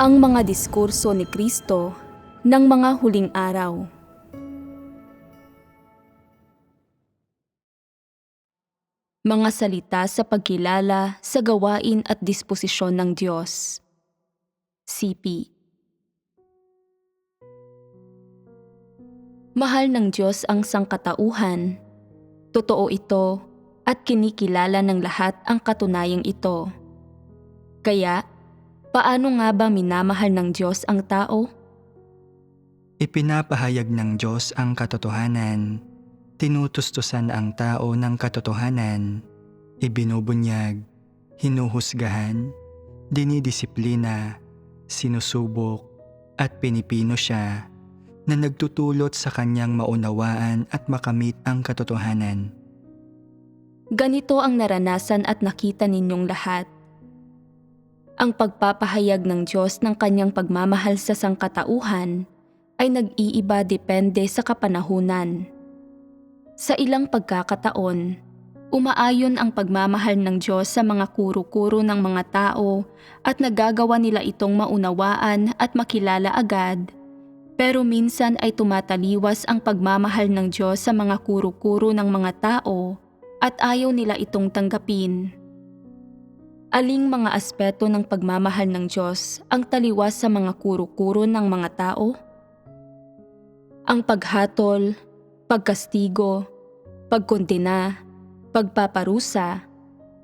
Ang mga diskurso ni Kristo ng mga huling araw. Mga salita sa pagkilala sa gawain at disposisyon ng Diyos. CP Mahal ng Diyos ang sangkatauhan. Totoo ito at kinikilala ng lahat ang katunayang ito. Kaya, paano nga ba minamahal ng Diyos ang tao? Ipinapahayag ng Diyos ang katotohanan. Tinutustusan ang tao ng katotohanan. Ibinubunyag, hinuhusgahan, dinidisiplina, sinusubok, at pinipino siya na nagtutulot sa kanyang maunawaan at makamit ang katotohanan. Ganito ang naranasan at nakita ninyong lahat. Ang pagpapahayag ng Diyos ng kanyang pagmamahal sa sangkatauhan ay nag-iiba depende sa kapanahunan. Sa ilang pagkakataon, umaayon ang pagmamahal ng Diyos sa mga kuro-kuro ng mga tao at nagagawa nila itong maunawaan at makilala agad. Pero minsan ay tumataliwas ang pagmamahal ng Diyos sa mga kuro-kuro ng mga tao at ayaw nila itong tanggapin. Aling mga aspeto ng pagmamahal ng Diyos ang taliwas sa mga kuro-kuro ng mga tao? Ang paghatol, pagkastigo, pagkondena, pagpaparusa,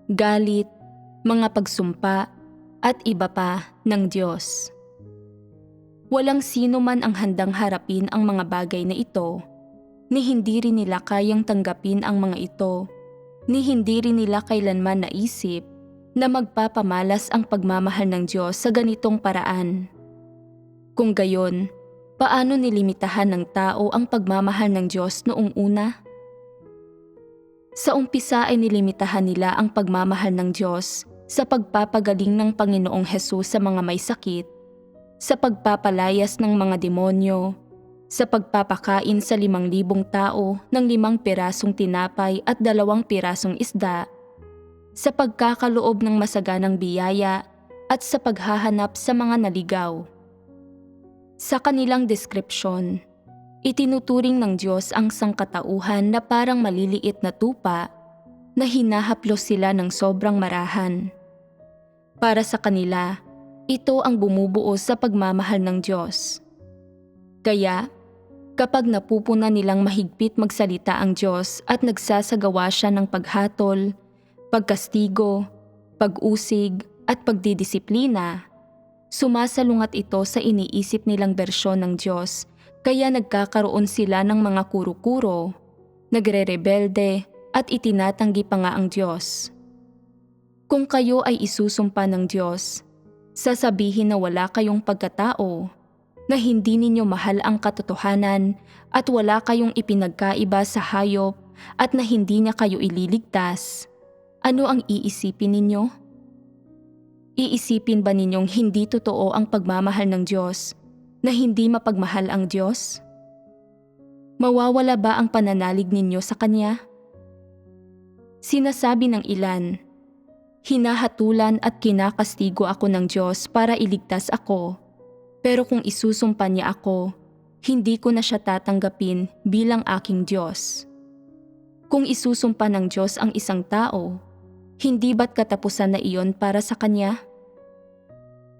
galit, mga pagsumpa, at iba pa ng Diyos. Walang sino man ang handang harapin ang mga bagay na ito, ni hindi rin nila kayang tanggapin ang mga ito, ni hindi rin nila kailanman naisip na magpapamalas ang pagmamahal ng Diyos sa ganitong paraan. Kung gayon, paano nilimitahan ng tao ang pagmamahal ng Diyos noong una? Sa umpisa ay nilimitahan nila ang pagmamahal ng Diyos sa pagpapagaling ng Panginoong Hesus sa mga may sakit, sa pagpapalayas ng mga demonyo, sa pagpapakain sa limang libong tao ng limang pirasong tinapay at dalawang pirasong isda, sa pagkakaloob ng masaganang biyaya at sa paghahanap sa mga naligaw. Sa kanilang deskripsyon, itinuturing ng Diyos ang sangkatauhan na parang maliliit na tupa na hinahaplos sila ng sobrang marahan. Para sa kanila, ito ang bumubuo sa pagmamahal ng Diyos. Kaya, kapag napupuna nilang mahigpit magsalita ang Diyos at nagsasagawa siya ng paghatol, pagkastigo, pag-usig at pagdidisiplina, sumasalungat ito sa iniisip nilang bersyon ng Diyos kaya nagkakaroon sila ng mga kuro-kuro, nagre-rebelde at itinatanggi pa nga ang Diyos. Kung kayo ay isusumpa ng Diyos, sasabihin na wala kayong pagkatao, na hindi ninyo mahal ang katotohanan at wala kayong ipinagkaiba sa hayop at na hindi niya kayo ililigtas, ano ang iisipin ninyo? Iisipin ba ninyong hindi totoo ang pagmamahal ng Diyos na hindi mapagmahal ang Diyos? Mawawala ba ang pananalig ninyo sa Kanya? Sinasabi ng ilan, Hinahatulan at kinakastigo ako ng Diyos para iligtas ako. Pero kung isusumpa niya ako, hindi ko na siya tatanggapin bilang aking Diyos. Kung isusumpa ng Diyos ang isang tao, hindi ba't katapusan na iyon para sa Kanya?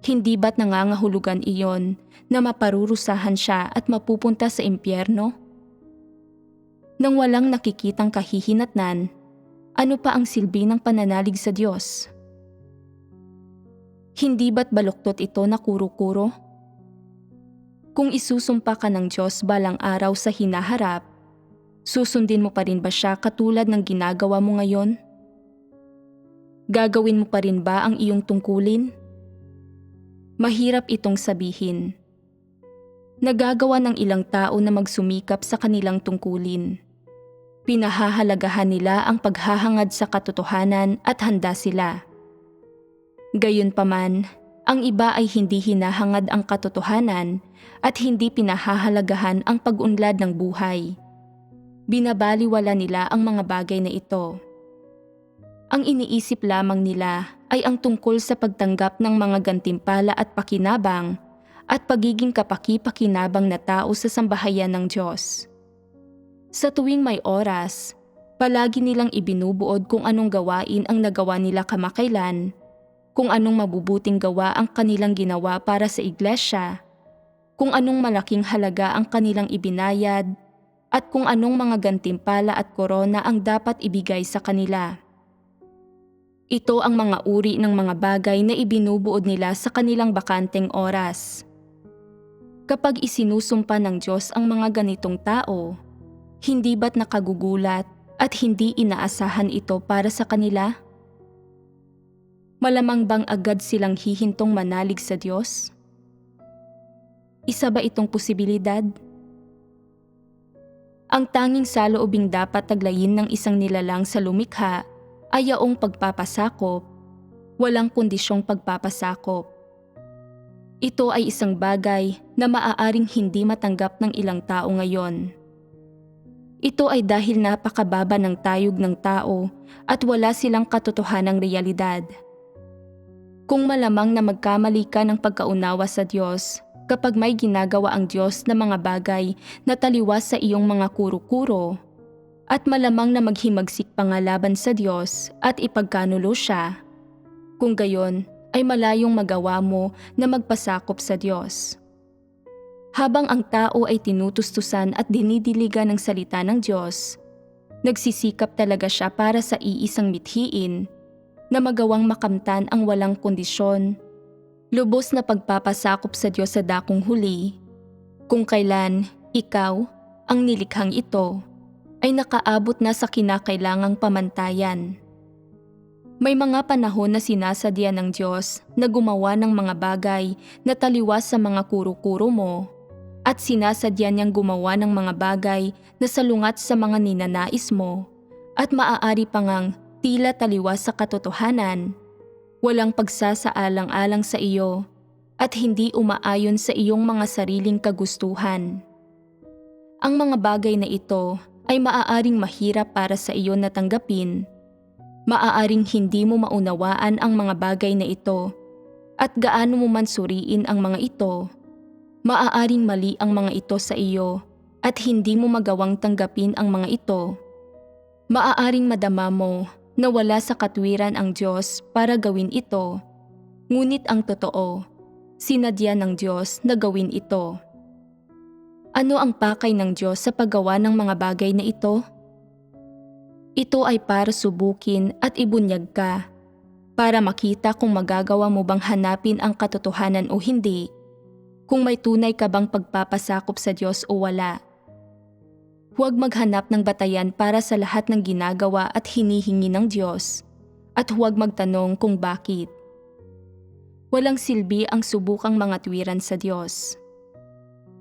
Hindi ba't nangangahulugan iyon na maparurusahan siya at mapupunta sa impyerno? Nang walang nakikitang kahihinatnan, ano pa ang silbi ng pananalig sa Diyos? Hindi ba't baluktot ito na kuro-kuro? Kung isusumpa ka ng Diyos balang araw sa hinaharap, susundin mo pa rin ba siya katulad ng ginagawa mo ngayon? Gagawin mo pa rin ba ang iyong tungkulin? Mahirap itong sabihin. Nagagawa ng ilang tao na magsumikap sa kanilang tungkulin pinahahalagahan nila ang paghahangad sa katotohanan at handa sila. Gayunpaman, ang iba ay hindi hinahangad ang katotohanan at hindi pinahahalagahan ang pag-unlad ng buhay. Binabaliwala nila ang mga bagay na ito. Ang iniisip lamang nila ay ang tungkol sa pagtanggap ng mga gantimpala at pakinabang at pagiging kapaki-pakinabang na tao sa sambahayan ng Diyos. Sa tuwing may oras, palagi nilang ibinubuod kung anong gawain ang nagawa nila kamakailan, kung anong mabubuting gawa ang kanilang ginawa para sa iglesia, kung anong malaking halaga ang kanilang ibinayad, at kung anong mga gantimpala at korona ang dapat ibigay sa kanila. Ito ang mga uri ng mga bagay na ibinubuod nila sa kanilang bakanteng oras. Kapag isinusumpa ng Diyos ang mga ganitong tao, hindi ba't nakagugulat at hindi inaasahan ito para sa kanila? Malamang bang agad silang hihintong manalig sa Diyos? Isa ba itong posibilidad? Ang tanging saloobing dapat taglayin ng isang nilalang sa lumikha ay yaong pagpapasakop, walang kondisyong pagpapasakop. Ito ay isang bagay na maaaring hindi matanggap ng ilang tao ngayon. Ito ay dahil napakababa ng tayog ng tao at wala silang katotohanang realidad. Kung malamang na magkamali ka ng pagkaunawa sa Diyos kapag may ginagawa ang Diyos na mga bagay na taliwas sa iyong mga kuro-kuro, at malamang na maghimagsik pa nga laban sa Diyos at ipagkanulo siya. Kung gayon, ay malayong magawa mo na magpasakop sa Diyos. Habang ang tao ay tinutustusan at dinidiligan ng salita ng Diyos, nagsisikap talaga siya para sa iisang mithiin na magawang makamtan ang walang kondisyon, lubos na pagpapasakop sa Diyos sa dakong huli, kung kailan ikaw ang nilikhang ito ay nakaabot na sa kinakailangang pamantayan. May mga panahon na sinasadya ng Diyos na gumawa ng mga bagay na taliwas sa mga kuro-kuro mo at sinasadya niyang gumawa ng mga bagay na salungat sa mga ninanais mo at maaari pa ngang tila taliwas sa katotohanan, walang pagsasaalang-alang sa iyo at hindi umaayon sa iyong mga sariling kagustuhan. Ang mga bagay na ito ay maaaring mahirap para sa iyo na tanggapin. Maaaring hindi mo maunawaan ang mga bagay na ito at gaano mo man suriin ang mga ito. Maaaring mali ang mga ito sa iyo at hindi mo magawang tanggapin ang mga ito. Maaaring madama mo na wala sa katwiran ang Diyos para gawin ito. Ngunit ang totoo, sinadya ng Diyos na gawin ito. Ano ang pakay ng Diyos sa paggawa ng mga bagay na ito? Ito ay para subukin at ibunyag ka, para makita kung magagawa mo bang hanapin ang katotohanan o hindi, kung may tunay ka bang pagpapasakop sa Diyos o wala. Huwag maghanap ng batayan para sa lahat ng ginagawa at hinihingi ng Diyos, at huwag magtanong kung bakit. Walang silbi ang subukang mga tuwiran sa Diyos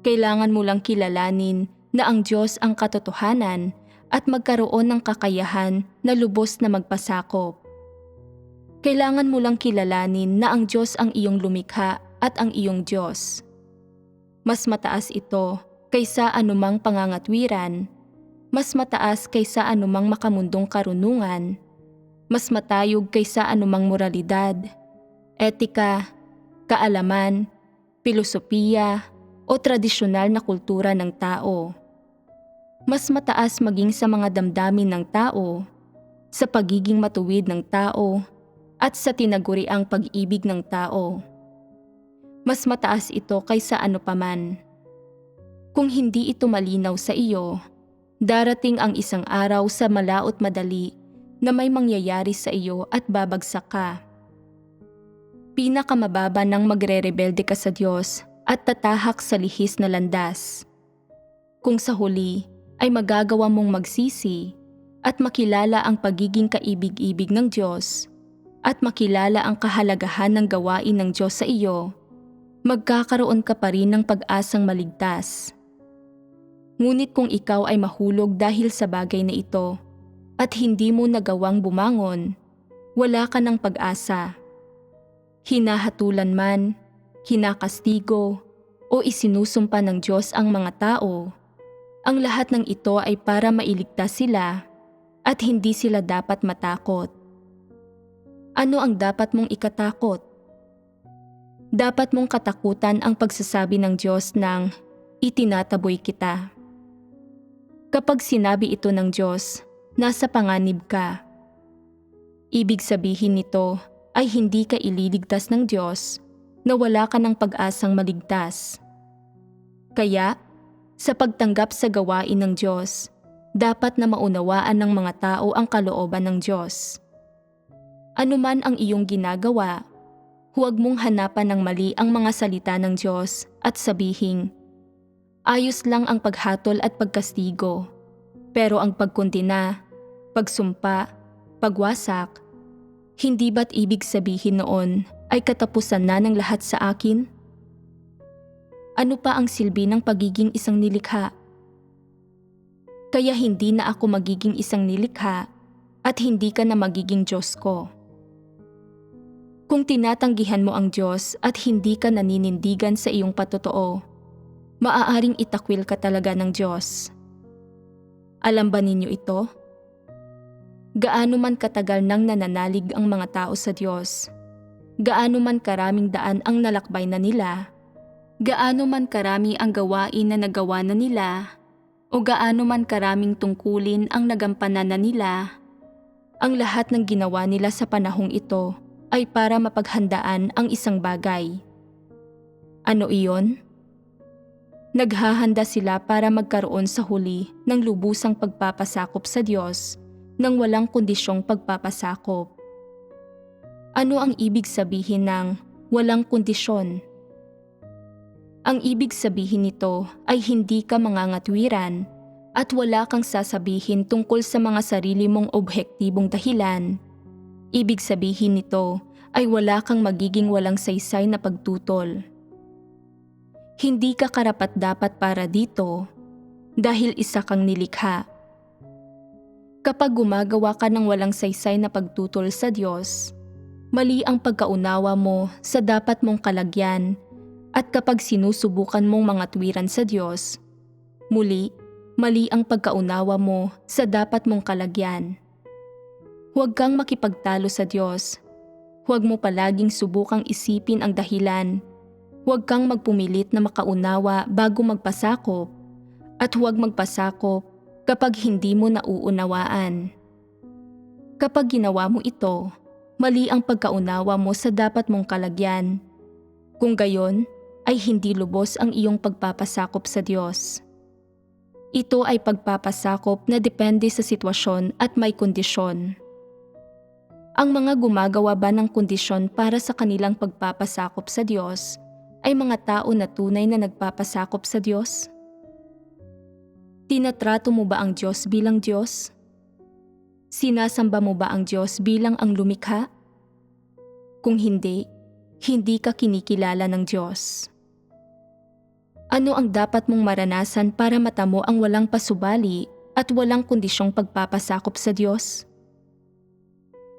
kailangan mo lang kilalanin na ang Diyos ang katotohanan at magkaroon ng kakayahan na lubos na magpasakop. Kailangan mo lang kilalanin na ang Diyos ang iyong lumikha at ang iyong Diyos. Mas mataas ito kaysa anumang pangangatwiran, mas mataas kaysa anumang makamundong karunungan, mas matayog kaysa anumang moralidad, etika, kaalaman, filosofiya, o tradisyonal na kultura ng tao. Mas mataas maging sa mga damdamin ng tao, sa pagiging matuwid ng tao, at sa tinaguriang pag-ibig ng tao. Mas mataas ito kaysa ano paman. Kung hindi ito malinaw sa iyo, darating ang isang araw sa malaot madali na may mangyayari sa iyo at babagsak ka. Pinakamababa ng magre-rebelde ka sa Diyos at tatahak sa lihis na landas. Kung sa huli ay magagawa mong magsisi at makilala ang pagiging kaibig-ibig ng Diyos at makilala ang kahalagahan ng gawain ng Diyos sa iyo, magkakaroon ka pa rin ng pag-asang maligtas. Ngunit kung ikaw ay mahulog dahil sa bagay na ito at hindi mo nagawang bumangon, wala ka ng pag-asa. Hinahatulan man, kinakastigo, o isinusumpa ng Diyos ang mga tao, ang lahat ng ito ay para mailigtas sila at hindi sila dapat matakot. Ano ang dapat mong ikatakot? Dapat mong katakutan ang pagsasabi ng Diyos ng itinataboy kita. Kapag sinabi ito ng Diyos, nasa panganib ka. Ibig sabihin nito ay hindi ka ililigtas ng Diyos na wala ka ng pag-asang maligtas. Kaya, sa pagtanggap sa gawain ng Diyos, dapat na maunawaan ng mga tao ang kalooban ng Diyos. Ano man ang iyong ginagawa, huwag mong hanapan ng mali ang mga salita ng Diyos at sabihing, ayos lang ang paghatol at pagkastigo, pero ang pagkuntina, pagsumpa, pagwasak, hindi ba't ibig sabihin noon ay katapusan na ng lahat sa akin? Ano pa ang silbi ng pagiging isang nilikha? Kaya hindi na ako magiging isang nilikha at hindi ka na magiging Diyos ko. Kung tinatanggihan mo ang Diyos at hindi ka naninindigan sa iyong patotoo, maaaring itakwil ka talaga ng Diyos. Alam ba ninyo ito? Gaano man katagal nang nananalig ang mga tao sa Diyos, gaano man karaming daan ang nalakbay na nila, gaano man karami ang gawain na nagawa na nila, o gaano man karaming tungkulin ang nagampanan na nila, ang lahat ng ginawa nila sa panahong ito ay para mapaghandaan ang isang bagay. Ano iyon? Naghahanda sila para magkaroon sa huli ng lubusang pagpapasakop sa Diyos nang walang kondisyong pagpapasakop. Ano ang ibig sabihin ng walang kondisyon? Ang ibig sabihin nito ay hindi ka mangangatwiran at wala kang sasabihin tungkol sa mga sarili mong obhektibong dahilan. Ibig sabihin nito ay wala kang magiging walang saysay na pagtutol. Hindi ka karapat dapat para dito dahil isa kang nilikha. Kapag gumagawa ka ng walang saysay na pagtutol sa Diyos, mali ang pagkaunawa mo sa dapat mong kalagyan at kapag sinusubukan mong mga tuwiran sa Diyos, muli, mali ang pagkaunawa mo sa dapat mong kalagyan. Huwag kang makipagtalo sa Diyos. Huwag mo palaging subukang isipin ang dahilan. Huwag kang magpumilit na makaunawa bago magpasakop. At huwag magpasakop kapag hindi mo nauunawaan. Kapag ginawa mo ito, mali ang pagkaunawa mo sa dapat mong kalagyan. Kung gayon, ay hindi lubos ang iyong pagpapasakop sa Diyos. Ito ay pagpapasakop na depende sa sitwasyon at may kondisyon. Ang mga gumagawa ba ng kondisyon para sa kanilang pagpapasakop sa Diyos ay mga tao na tunay na nagpapasakop sa Diyos? Tinatrato mo ba ang Diyos bilang Diyos? Sinasamba mo ba ang Diyos bilang ang lumikha? Kung hindi, hindi ka kinikilala ng Diyos. Ano ang dapat mong maranasan para matamo ang walang pasubali at walang kondisyong pagpapasakop sa Diyos?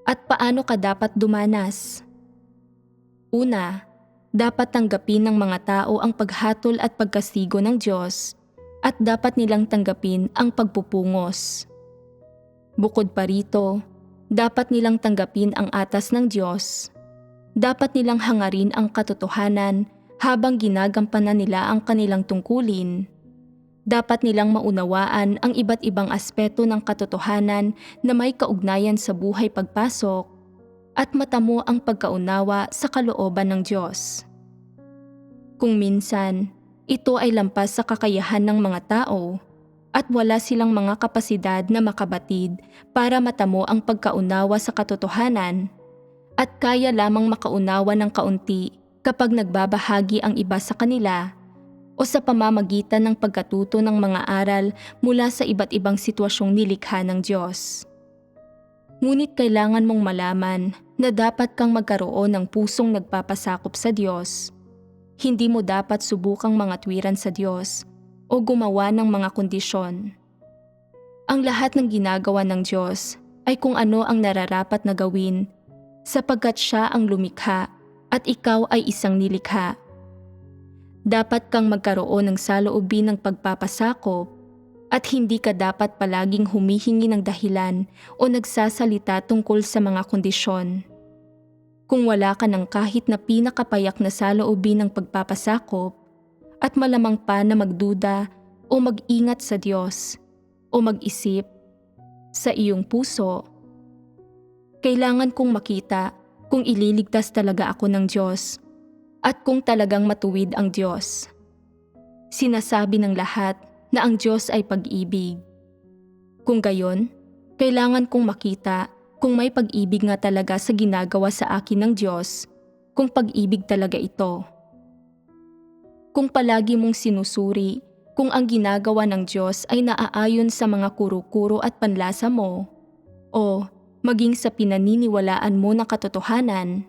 At paano ka dapat dumanas? Una, dapat tanggapin ng mga tao ang paghatol at pagkastigo ng Diyos at dapat nilang tanggapin ang pagpupungos. Bukod pa rito, dapat nilang tanggapin ang atas ng Diyos. Dapat nilang hangarin ang katotohanan habang ginagampanan nila ang kanilang tungkulin dapat nilang maunawaan ang iba't ibang aspeto ng katotohanan na may kaugnayan sa buhay pagpasok at matamo ang pagkaunawa sa kalooban ng Diyos. Kung minsan, ito ay lampas sa kakayahan ng mga tao at wala silang mga kapasidad na makabatid para matamo ang pagkaunawa sa katotohanan at kaya lamang makaunawa ng kaunti kapag nagbabahagi ang iba sa kanila o sa pamamagitan ng pagkatuto ng mga aral mula sa iba't ibang sitwasyong nilikha ng Diyos. Ngunit kailangan mong malaman na dapat kang magkaroon ng pusong nagpapasakop sa Diyos. Hindi mo dapat subukang mga tuwiran sa Diyos o gumawa ng mga kondisyon. Ang lahat ng ginagawa ng Diyos ay kung ano ang nararapat na gawin sapagkat siya ang lumikha at ikaw ay isang nilikha dapat kang magkaroon ng saloobin ng pagpapasakop at hindi ka dapat palaging humihingi ng dahilan o nagsasalita tungkol sa mga kondisyon. Kung wala ka ng kahit na pinakapayak na saloobin ng pagpapasakop at malamang pa na magduda o mag-ingat sa Diyos o mag-isip sa iyong puso, kailangan kong makita kung ililigtas talaga ako ng Diyos at kung talagang matuwid ang Diyos. Sinasabi ng lahat na ang Diyos ay pag-ibig. Kung gayon, kailangan kong makita kung may pag-ibig nga talaga sa ginagawa sa akin ng Diyos, kung pag-ibig talaga ito. Kung palagi mong sinusuri kung ang ginagawa ng Diyos ay naaayon sa mga kuro-kuro at panlasa mo, o maging sa pinaniniwalaan mo na katotohanan,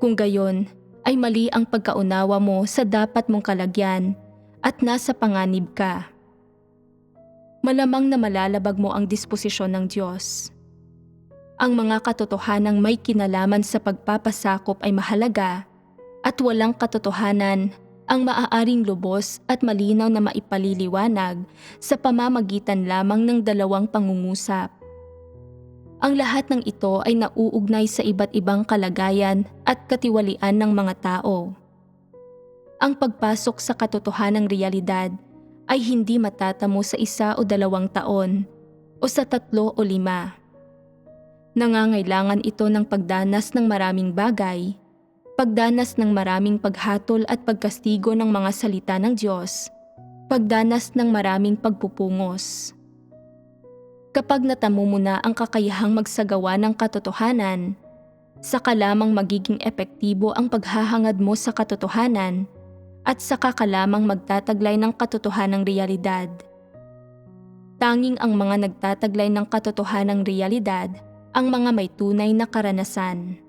kung gayon ay mali ang pagkaunawa mo sa dapat mong kalagyan at nasa panganib ka. Malamang na malalabag mo ang disposisyon ng Diyos. Ang mga katotohanang may kinalaman sa pagpapasakop ay mahalaga at walang katotohanan ang maaaring lubos at malinaw na maipaliliwanag sa pamamagitan lamang ng dalawang pangungusap. Ang lahat ng ito ay nauugnay sa iba't ibang kalagayan at katiwalian ng mga tao. Ang pagpasok sa katotohanang realidad ay hindi matatamo sa isa o dalawang taon o sa tatlo o lima. Nangangailangan ito ng pagdanas ng maraming bagay, pagdanas ng maraming paghatol at pagkastigo ng mga salita ng Diyos, pagdanas ng maraming pagpupungos. Kapag natamo mo na ang kakayahang magsagawa ng katotohanan, saka lamang magiging epektibo ang paghahangad mo sa katotohanan at saka ka lamang magtataglay ng katotohanang realidad. Tanging ang mga nagtataglay ng katotohanang realidad ang mga may tunay na karanasan.